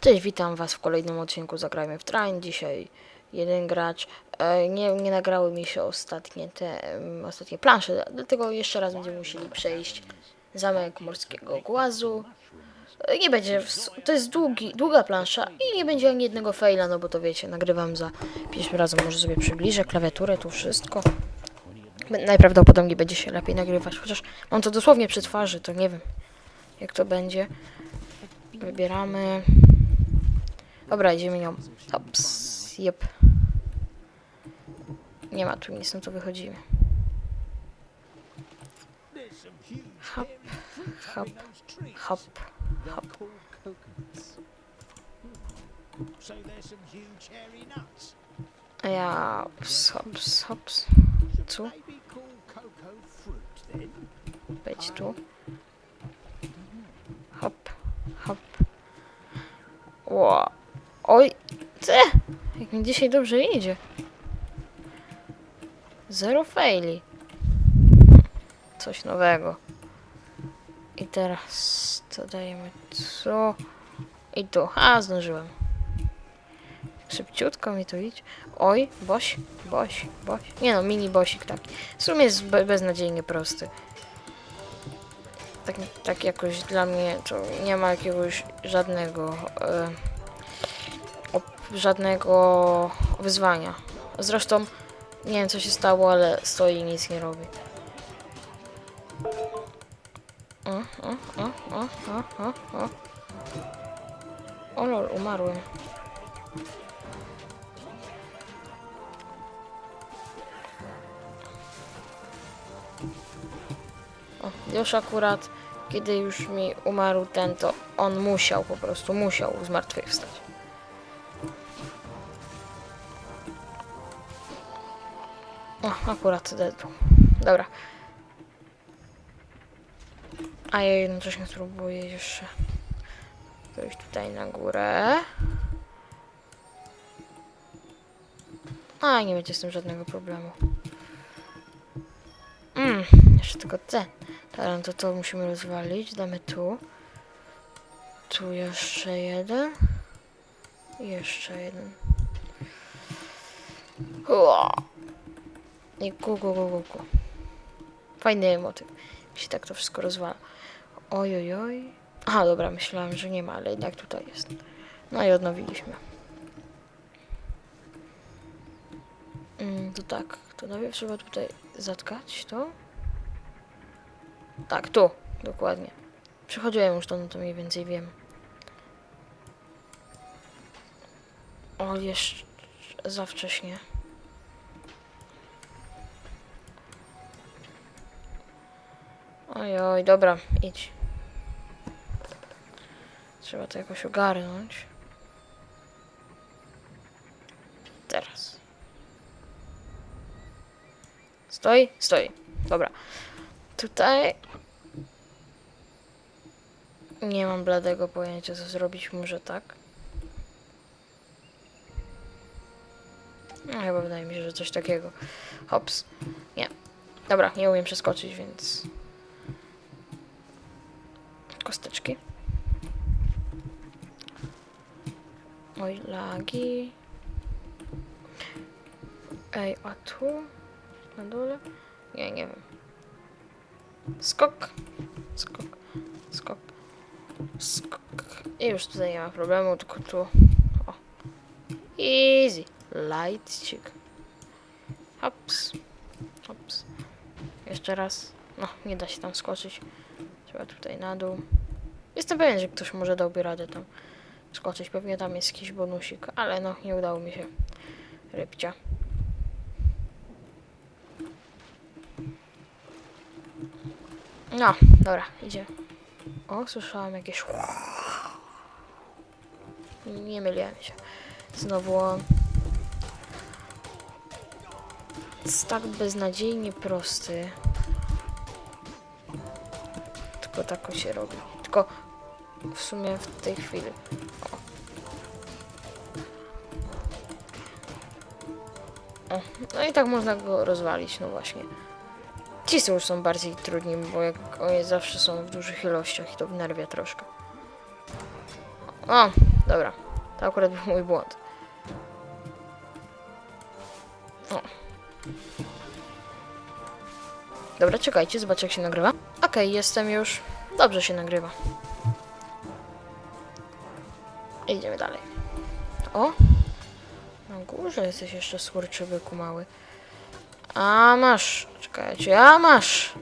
Cześć, witam was w kolejnym odcinku Zagrajmy w Train. Dzisiaj jeden gracz. E, nie, nie nagrały mi się ostatnie te ostatnie plansze, dlatego jeszcze raz będziemy musieli przejść zamek morskiego głazu. E, nie będzie, to jest długi, długa plansza i nie będzie ani jednego faila, no bo to wiecie, nagrywam za pierwszym razem, może sobie przybliżę klawiaturę, tu wszystko. Najprawdopodobniej będzie się lepiej nagrywać, chociaż mam to dosłownie przy twarzy, to nie wiem jak to będzie. Wybieramy. Dobra, idziemy nią. Ops, jep. Nie ma tu nic, no to wychodzimy. Hop, hop, hop, hop. Ja hops, hops, hops. Tu, wejdź tu. Hop, hop. Ło. Oj, ty! Jak mi dzisiaj dobrze idzie. Zero faili. Coś nowego. I teraz to dajemy tu i tu. A, zdążyłem. Szybciutko mi to idzie. Oj, boś, boś, boś. Nie no, mini bosik taki. W sumie jest be beznadziejnie prosty. Tak, tak jakoś dla mnie to nie ma jakiegoś żadnego e, żadnego wyzwania. Zresztą nie wiem co się stało, ale stoi i nic nie robi. O, lol, umarłem. O, już akurat, kiedy już mi umarł ten, to on musiał po prostu, musiał zmartwychwstać. O, akurat dedu. Dobra. A ja jednocześnie spróbuję jeszcze wejść tutaj na górę. A, nie będzie z tym żadnego problemu. Mm, jeszcze tylko ten. Dobra, no to to musimy rozwalić. Damy tu. Tu jeszcze jeden. I jeszcze jeden. I ku, ku, ku, ku, ku. Fajny motyw. Się tak to wszystko rozwala. Oj, oj, oj. Aha, dobra, myślałem, że nie ma, ale jednak tutaj jest. No i odnowiliśmy. Mm, to tak, to najpierw trzeba tutaj zatkać to. Tak, tu, dokładnie. Przechodziłem już to, no to mniej więcej wiem. O, jeszcze za wcześnie. Oj, oj, dobra, idź. Trzeba to jakoś ogarnąć. Teraz. Stoi? Stoi. Dobra. Tutaj nie mam bladego pojęcia, co zrobić. Może tak. No, chyba wydaje mi się, że coś takiego. Hops. Nie. Dobra, nie umiem przeskoczyć, więc... Kosteczki. Oj, lagi. Ej, a tu? Na dole? Nie, nie wiem. Skok. Skok. Skok. Skok. I już tutaj nie ma problemu, tylko tu. O. Easy. Lightcik. Hops. Hops. Jeszcze raz. No, nie da się tam skoczyć. Trzeba tutaj na dół. Jestem pewien, że ktoś może dałby radę tam skoczyć. Pewnie tam jest jakiś bonusik, ale no, nie udało mi się. Rybcia. No, dobra, idzie. O, słyszałam jakieś. Nie myliłem się. Znowu on. Jest tak beznadziejnie prosty. Tylko tak się robi. Tylko w sumie w tej chwili. O. No i tak można go rozwalić, no właśnie. Ci są już są bardziej trudni, bo jak oni zawsze są w dużych ilościach i to wnerwia troszkę. O, Dobra, to akurat był mój błąd. O. Dobra, czekajcie, zobaczę jak się nagrywa. Okej, jestem już. Dobrze się nagrywa. Idziemy dalej. O! Na górze jesteś jeszcze skurczybyku mały. A masz. Czekajcie, a masz.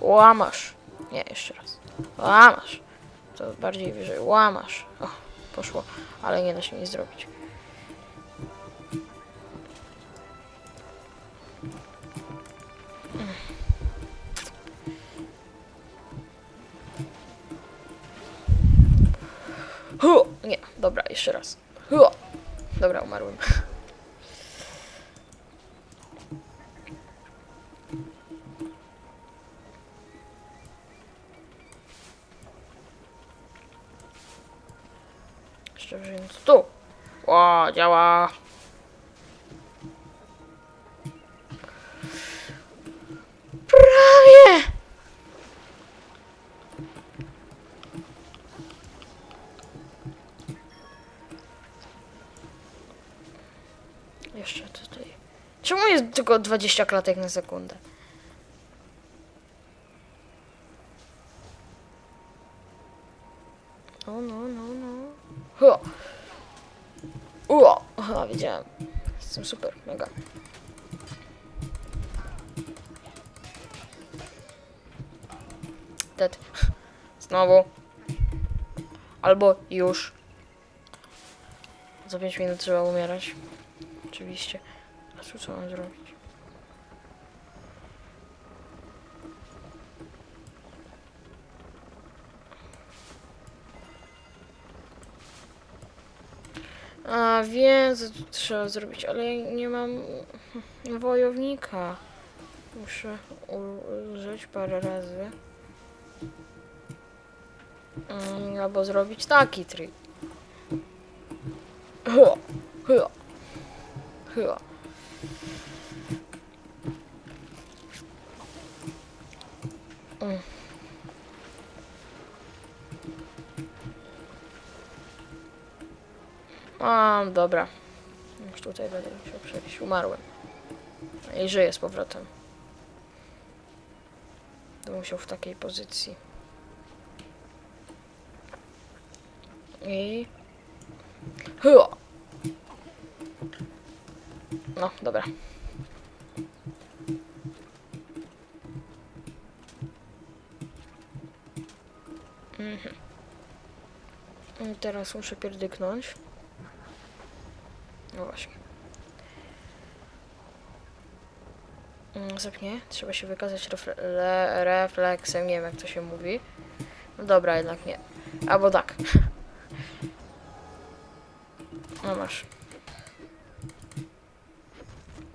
Łamasz. Nie, jeszcze raz. Łamasz. To bardziej wyżej. Łamasz. O, poszło. Ale nie da się nic zrobić. Dobra, jeszcze tylko 20 klatek na sekundę? No, no, no. Ho. Ua. Aha, wiedziałem. Jestem super, mega. Dead. Znowu. Albo już. Za 5 minut trzeba umierać. Oczywiście. Tu co mam zrobić? A wiem, co tu trzeba zrobić, ale nie mam wojownika. Muszę użyć parę razy. Mm, Albo zrobić taki trik. Hyła, hyła, hyła. A, dobra. Już tutaj będę musiał przejść. Umarłem. I żyję z powrotem. Będę musiał w takiej pozycji. I... Hyła! No, dobra. Teraz muszę pierdyknąć. No właśnie. Mm, Zapnie, trzeba się wykazać refle le- refleksem, nie wiem jak to się mówi. No dobra, jednak nie. Albo tak. No masz.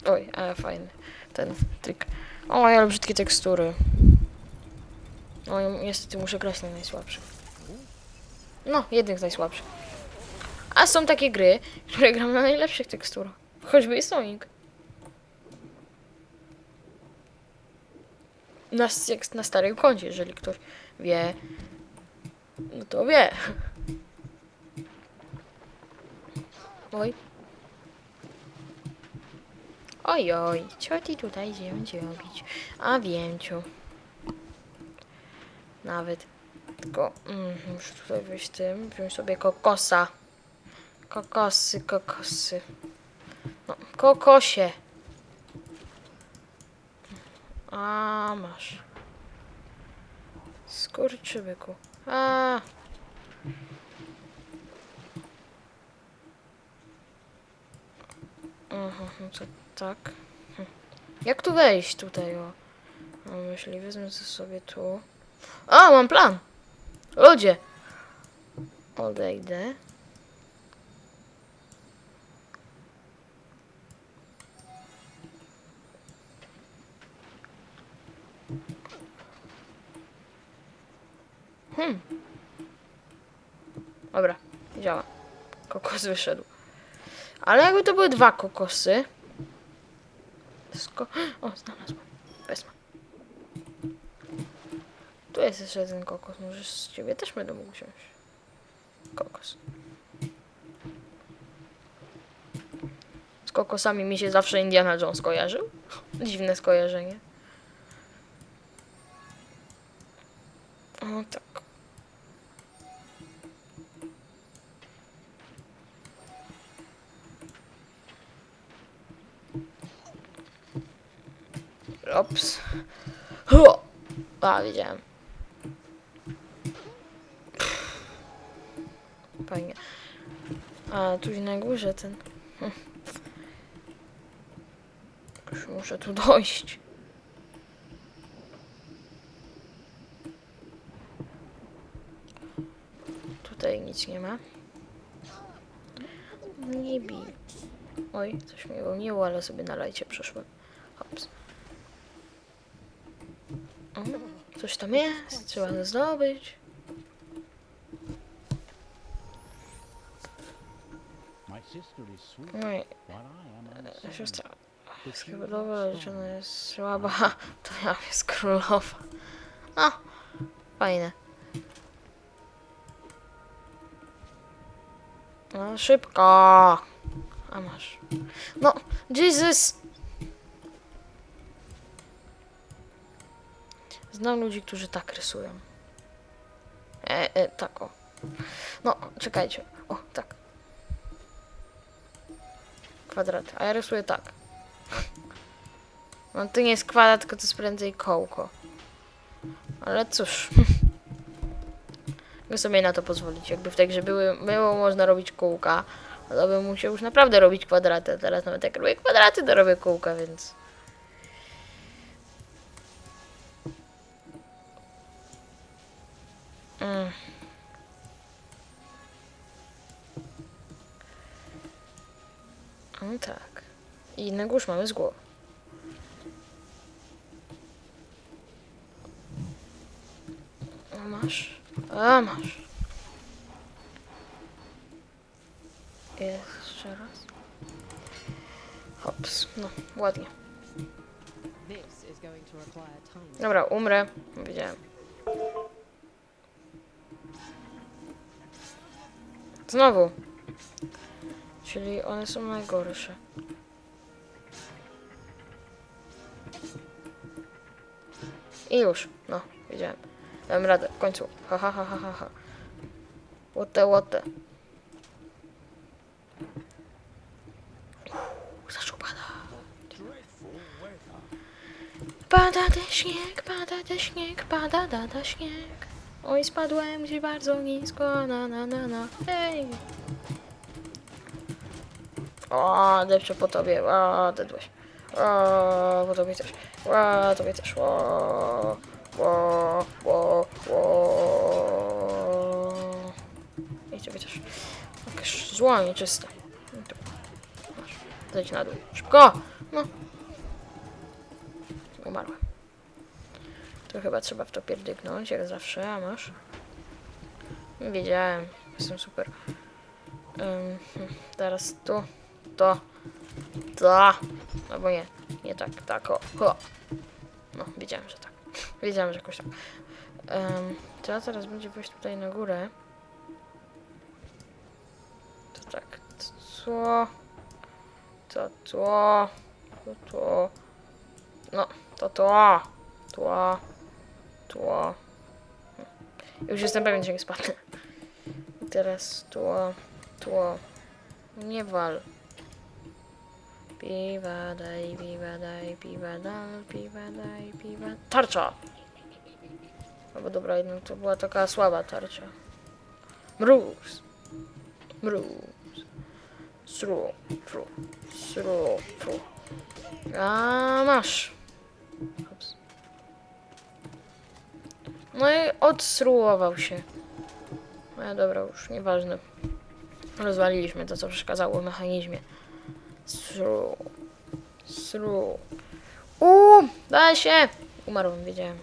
Oj, ale fajny ten trik. O, ale brzydkie tekstury. No i niestety muszę grać na najsłabszych. No, jednych z najsłabszych. A są takie gry, które gram na najlepszych teksturach. Choćby i Sonic. Na, jak na starym koncie, jeżeli ktoś wie, no to wie. Oj. Oj, oj, co ty tutaj będziesz robić? A wiem, ciu. Nawet. Tylko, mm, muszę tutaj wyjść tym, wziąć sobie kokosa. Kokosy, kokosy. No, kokosie. A, masz. Skurczybyku. A. Aha, no to tak. Hm. Jak tu wejść tutaj, o? Myśli, wezmę sobie tu. A, mam plan! Ludzie! Odejdę. Hmm. Dobra, działa. Kokos wyszedł. Ale jakby to były dwa kokosy. Sko o, znalazłem. Jest jeszcze jeden kokos. Może z ciebie też będę mógł wziąć. kokos. Z kokosami mi się zawsze Indiana Jones kojarzył. Dziwne skojarzenie. O tak. Ops. A, widziałem. A, tu na górze ten... Już muszę tu dojść. Tutaj nic nie ma. Nie bij. Oj, coś mnie goniło, ale sobie na lajcie przeszłem. Hops. Coś tam jest, trzeba to zdobyć. No i siostra dobra, że ona jest słaba, to ja jest królowa. A, fajne. No, szybko. A masz. No, Jesus! Znam ludzi, którzy tak rysują. E, e, tak o. No, czekajcie. Kwadrat. A ja rysuję tak. No to nie jest kwadrat, tylko to jest prędzej kołko. Ale cóż. Mogę sobie na to pozwolić. Jakby w tej grze były, było można robić kółka, to bym musiał już naprawdę robić kwadraty. A Teraz nawet jak robię kwadraty, to robię kółka, więc... Mm. No tak. I na górze mamy z głowy. A masz. A masz. Jeszcze raz. Hops. No, ładnie. Dobra, umrę. Wiedziałem. Znowu. Czyli one są najgorsze. I już. No, wiedziałem. Dałem radę. W końcu. Ha, ha, ha, ha, ha, the. Uff, Zaczął pada. Pada de śnieg, pada de śnieg, pada da da śnieg. Oj, spadłem gdzieś bardzo nisko, na na na na, hej. O, depczę po tobie, o, dedłeś. O, po tobie też, o, tobie też, o, o, o, o. I tobie też. Jakieś zło nieczyste. Zejdź na dół, szybko, no. Umarłem. To chyba trzeba w to pierdyknąć, jak zawsze, a masz? Wiedziałem, jestem super. Hm, teraz tu, to, to, albo nie, nie tak, tak, o. No, wiedziałem, że tak. Wiedziałem, że jakoś tak. Um, teraz będzie wejść tutaj na górę. To tak, co, to, to, to, to, no, to to, to, to. Już jestem pewien, że nie spadnę. Teraz to, to. Nie wal. Piwa daj, piwa daj, piwa dal, piwa daj, piwa... Tarcza! Albo dobra, jednak to była taka słaba tarcza. Mróz. Mróz. Sru, fru, sru, fru. A masz. Ups. No i odsrułował się. No dobra, już nieważne. Rozwaliliśmy to, co przeszkadzało mechanizmie. Sru. Sru. Uuu, da się! Umarłem, wiedziałem.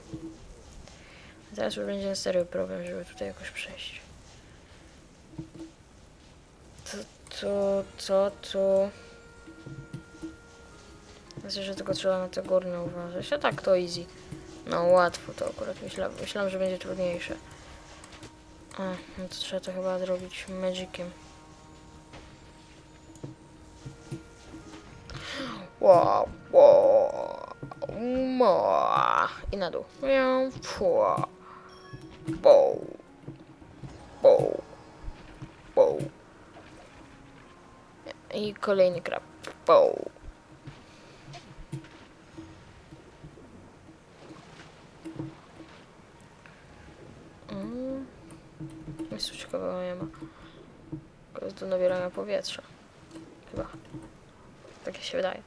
Teraz już będzie serio problem, żeby tutaj jakoś przejść. To, to, to, to... Myślę, że tylko trzeba na te górne uważać. A tak to easy. No łatwo to akurat myślałem. Myślałem, że będzie trudniejsze. A, no to trzeba to chyba zrobić magiciem. Wow, wow, ma. I na dół. Miau. Bow. I kolejny krab. Bow. Mm. Jest coś ciekawego nie ma. Jest do nabierania powietrza. Chyba. Tak się wydaje.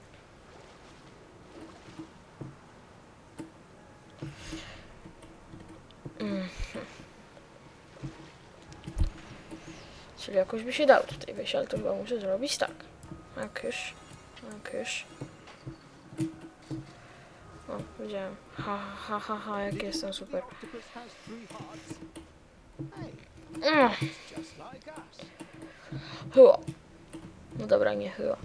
Mhm. Czyli jakoś by się dało tutaj wejść, ale to chyba muszę zrobić tak. Jak już. Jak już. O, widziałem. Ha, ha, ha, ha, jak jestem super. Mm. Hyła. No dobra, nie hyła.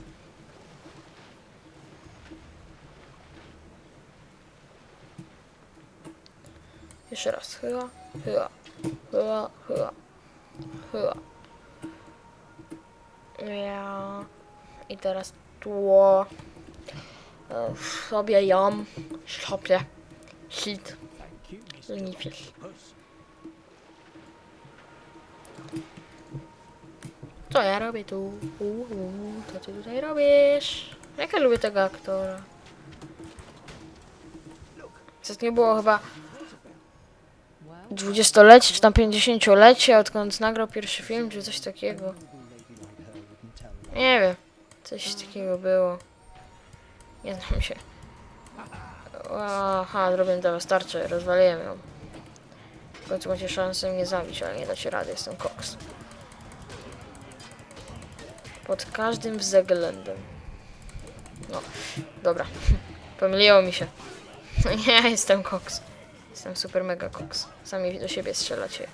Jeszcze raz. Hyła, hyła, hyła, hyła, hyła. Ja. I teraz tło. Sobie jam. Szopie. Lenifiel. Octopus. Co ja robię tu? Uhu, co ty tutaj robisz? Jak ja lubię tego aktora. Ostatnio było chyba Well, dwudziestolecie, czy tam pięćdziesięciolecie, odkąd nagrał pierwszy film, czy coś takiego. Nie wiem. Coś takiego było. Nie znam się. Aha, zrobiłem teraz tarczę, rozwaliłem ją. W końcu macie szansę mnie zabić, ale nie dacie rady, jestem koks. Pod każdym względem. No, dobra. Pomyliło mi się. Nie, jestem koks. Jestem super mega koks. Sami do siebie strzelacie.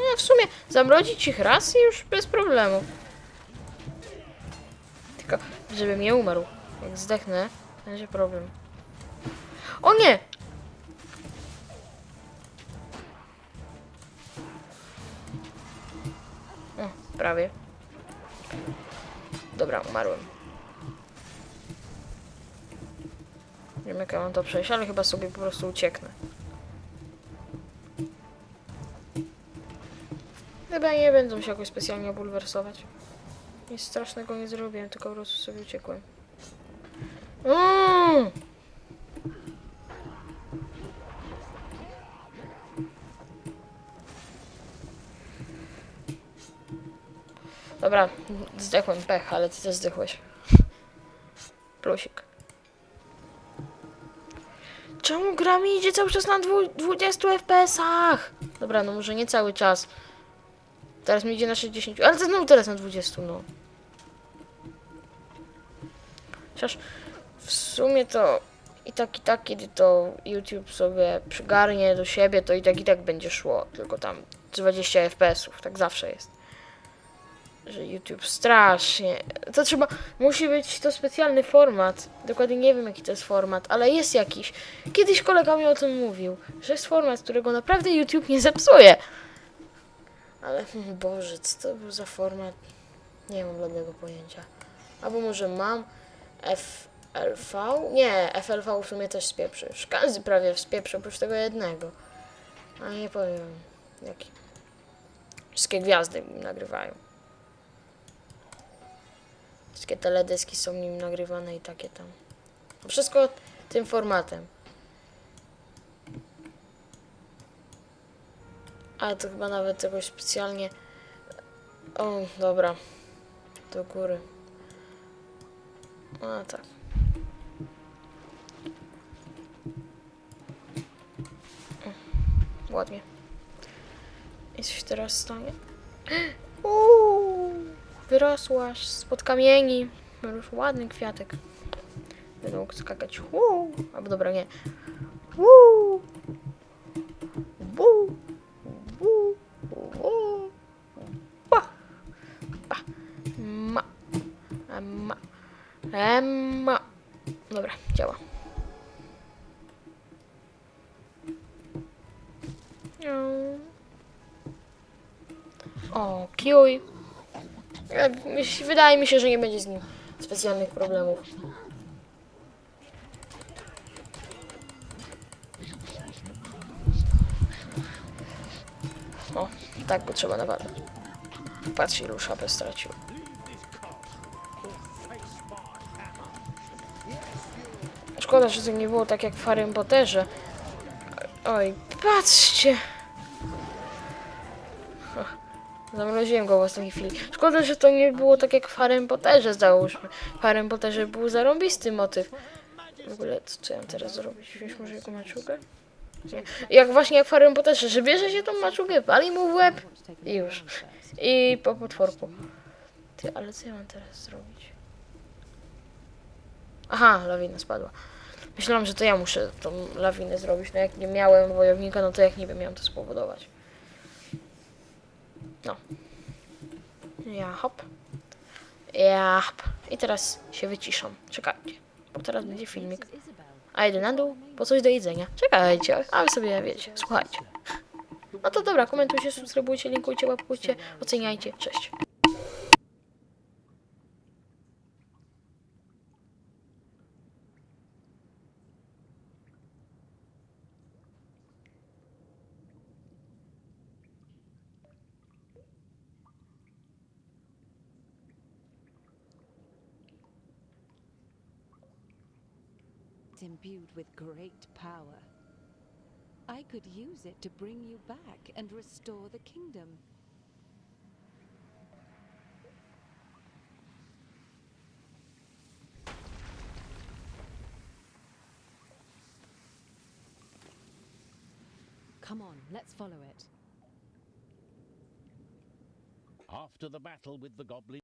Nie, w sumie zamrozić ich raz i już bez problemu. Tylko, żebym nie umarł. Jak zdechnę, będzie problem. O nie! O, prawie. Dobra, umarłem. Nie wiem jak ja mam to przejść, ale chyba sobie po prostu ucieknę. Chyba nie będą się jakoś specjalnie bulwersować. Nic strasznego nie zrobiłem, tylko po prostu sobie uciekłem. Mm! Dobra, zdechłem pech, ale ty też zdechłeś. Plusik. Czemu gra mi idzie cały czas na dwu- 20 FPS-ach? Dobra, no może nie cały czas. Teraz mi idzie na 60, ale znowu teraz na 20, no. Chociaż w sumie to i tak, i tak, kiedy to YouTube sobie przygarnie do siebie, to i tak, i tak będzie szło. Tylko tam 20 FPS-ów, tak zawsze jest. Że YouTube strasznie. To trzeba. Musi być to specjalny format. Dokładnie nie wiem, jaki to jest format, ale jest jakiś. Kiedyś kolega mi o tym mówił, że jest format, którego naprawdę YouTube nie zepsuje. Ale Boże, co to był za format? Nie mam żadnego pojęcia. Albo może mam FLV? Nie, FLV w sumie też spieprzy. Każdy prawie spieprzy, oprócz tego jednego. Ale nie powiem jaki. Wszystkie gwiazdy nagrywają. Wszystkie teledyski są nim nagrywane i takie tam. Wszystko tym formatem. Ale to chyba nawet jakoś specjalnie... O, dobra. Do góry. A, tak. O, Ładnie. I coś teraz stanie? Uuu, wyrosłaś spod kamieni. Już ładny kwiatek. Będę mógł skakać. Uuu. Albo dobra, nie. Uuu. O. Ja- myśl- Wydaje mi się, że nie będzie z nim specjalnych problemów. O, tak go trzeba nawalać. Patrz ilu szapę stracił. Szkoda, że to nie było tak jak w Harrym Potterze. Oj, patrzcie! Zamroziłem go w ostatniej chwili. Szkoda, że to nie było tak jak w Harrym Potterze, załóżmy. W Harrym Potterze był zarąbisty motyw. W ogóle, co, co ja mam teraz zrobić? Wziąć może jego maczugę? Nie. Jak właśnie jak w Harrym Potterze, że bierze się tą maczugę, pali mu w łeb I już. I po potworku. Ty, ale co ja mam teraz zrobić? Aha, lawina spadła. Myślałam, że to ja muszę tą lawinę zrobić. No jak nie miałem wojownika, no to jak niby miałem to spowodować. No. Ja hop. Ja hop. I teraz się wyciszam. Czekajcie. Bo teraz będzie filmik. A idę na dół po coś do jedzenia. Czekajcie, a wy sobie wiecie, słuchajcie. No to dobra, komentujcie, subskrybujcie, linkujcie, łapkujcie, oceniajcie. Cześć. It's imbued with great power. I could use it to bring you back and restore the kingdom. Come on, let's follow it. After the battle with the goblin.